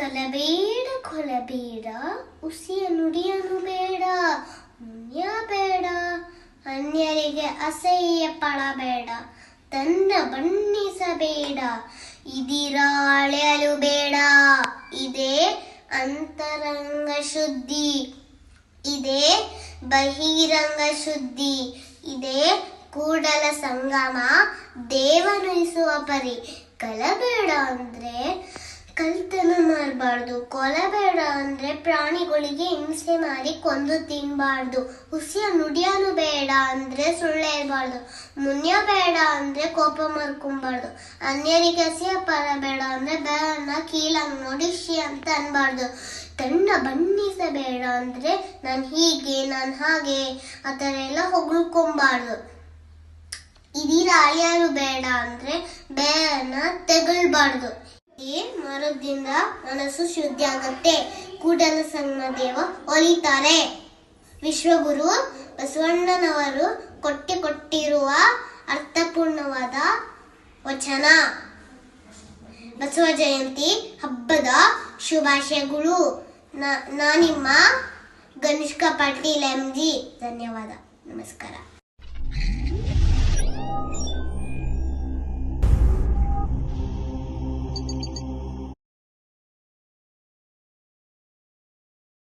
ಕಲಬೇಡ ಕೊಲಬೇಡ ಉಸಿಯ ನುಡಿಯನು ಬೇಡ, ಮುನ್ಯ ಬೇಡ. ಅನ್ಯರಿಗೆ ಅಸಹ್ಯ ಪಡಬೇಡ ತನ್ನ ಬಣ್ಣಿಸಬೇಡ ಇದಿರಾಳೆಯಲು ಬೇಡ, ಇದೇ ಅಂತರಂಗ ಶುದ್ಧಿ. ಇದೇ ಬಹಿರಂಗ ಶುದ್ಧಿ. ಇದೇ ಕೂಡಲ ಸಂಗಮ ದೇವನಿಸುವ ಪರಿ. ಕಲಬೇಡ ಅಂದ್ರೆ ಕಲ್ತನ ಮಾಡಬಾರ್ದು ಕೊಲಬೇಡ ಅಂದ್ರೆ ಪ್ರಾಣಿಗಳಿಗೆ ಹಿಂಸೆ ಮಾಡಿ ಕೊಂದು ತಿನ್ನಬಾರ್ದು ಹುಸಿಯ ನುಡಿಯನು ಬೇಡ ಅಂದ್ರೆ ಸುಳ್ಳೇ ಇರಬಾರ್ದು ಮುನ್ಯ ಬೇಡ ಅಂದ್ರೆ ಕೋಪ ಮರ್ಕೊಂಬಾರ್ದು. ಅನ್ಯರಿಗೆ ಹಸಿಯ ಪರಬೇಡ ಅಂದ್ರೆ ಬೇಡ ಕೀಳಂಗ್ ನೋಡಿ ಶಿ ಅಂತ ಅನ್ಬಾರ್ದು. ತನ್ನ ಬಣ್ಣಿಸಬೇಡ ಅಂದ್ರೆ ನಾನು ಹೀಗೆ, ನಾನು ಹಾಗೆ, ಆ ಥರ ಎಲ್ಲ ಹೊಗಳ್ಕೊಂಬಾರ್ದು. ಇದೀರ ಅಳಿಯಲು ಬೇಡ ಅಂದ್ರೆ ಬೇರನ್ನ ತೆಗಳ್ಬಾರ್ದು. ಮರದಿಂದ ಮನಸ್ಸು ಶುದ್ಧಿ ಆಗತ್ತೆ ಕೂಡಲ ಸಂಗಮ ದೇವ ಒಲಿತಾರೆ ವಿಶ್ವಗುರು ಬಸವಣ್ಣನವರು ಕೊಟ್ಟಿ ಕೊಟ್ಟಿರುವ ಅರ್ಥಪೂರ್ಣವಾದ ವಚನ. ಬಸವ ಜಯಂತಿ ಹಬ್ಬದ ಶುಭಾಶಯಗಳು. ನಾನಿಮ್ಮ ಗನಿಷ್ಕ ಪಾಟೀಲ್ ಎಂ ಜಿ ಧನ್ಯವಾದ. ನಮಸ್ಕಾರ.